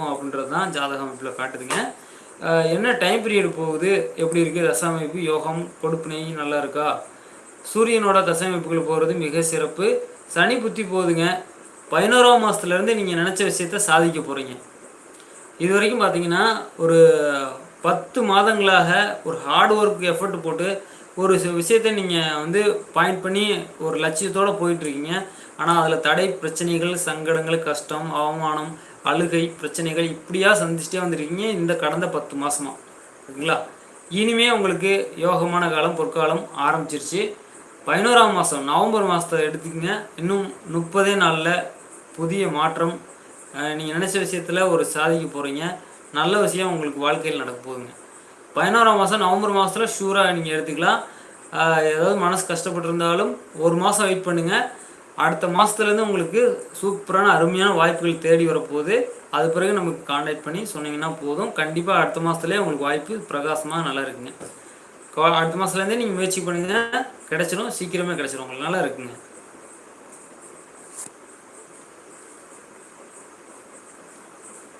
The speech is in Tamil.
இருக்கும் அப்படின்றது தான் ஜாதக அமைப்பில் காட்டுதுங்க. என்ன டைம் பீரியட் போகுது? எப்படி இருக்குது தசாமைப்பு யோகம் கொடுப்பினை நல்லா இருக்கா? சூரியனோட தசையமைப்புகள் போகிறது மிக சிறப்பு. சனி புத்தி போகுதுங்க. பதினோராம் மாதத்துலேருந்து நீங்கள் நினச்ச விஷயத்த சாதிக்க போகிறீங்க இது வரைக்கும் பார்த்தீங்கன்னா ஒரு பத்து மாதங்களாக ஒரு ஹார்ட் ஒர்க் எஃபர்ட் போட்டு ஒரு விஷயத்தை நீங்கள் வந்து பாயிண்ட் பண்ணி ஒரு லட்சியத்தோடு போயிட்டுருக்கீங்க. ஆனால் அதில் தடை பிரச்சனைகள் சங்கடங்கள் கஷ்டம் அவமானம் அழுகை பிரச்சனைகள் இப்படியா சந்திச்சுட்டே வந்திருக்கீங்க இந்த கடந்த பத்து மாதமாக ஓகேங்களா? இனிமே உங்களுக்கு யோகமான காலம் பொற்காலம் ஆரம்பிச்சிருச்சு. பதினோராம் மாதம் நவம்பர் மாதத்தை எடுத்துக்கங்க. இன்னும் முப்பதே நாளில் புதிய மாற்றம். நீங்கள் நினச்ச விஷயத்தில் ஒரு சாதிக்க போகிறீங்க நல்ல விஷயம் உங்களுக்கு வாழ்க்கையில் நடக்க போகுதுங்க. பதினோராம் மாதம் நவம்பர் மாதத்தில் ஷூராக நீங்கள் எடுத்துக்கலாம். ஏதாவது மனசு கஷ்டப்பட்டிருந்தாலும் ஒரு மாதம் வெயிட் பண்ணுங்கள் அடுத்த மாதத்துலேருந்து உங்களுக்கு சூப்பரான அருமையான வாய்ப்புகள் தேடி வரப்போகுது. அது பிறகு நமக்கு காண்டாக்ட் பண்ணி சொன்னீங்கன்னா போதும். கண்டிப்பாக அடுத்த மாதத்துலேயே உங்களுக்கு வாய்ப்பு பிரகாசமாக நல்லா இருக்குங்க. அடுத்த மாதத்துலேருந்தே நீங்கள் முயற்சி பண்ணுங்கள் கிடைச்சிரும். சீக்கிரமே கிடைச்சிரும். உங்களுக்கு நல்லா இருக்குங்க.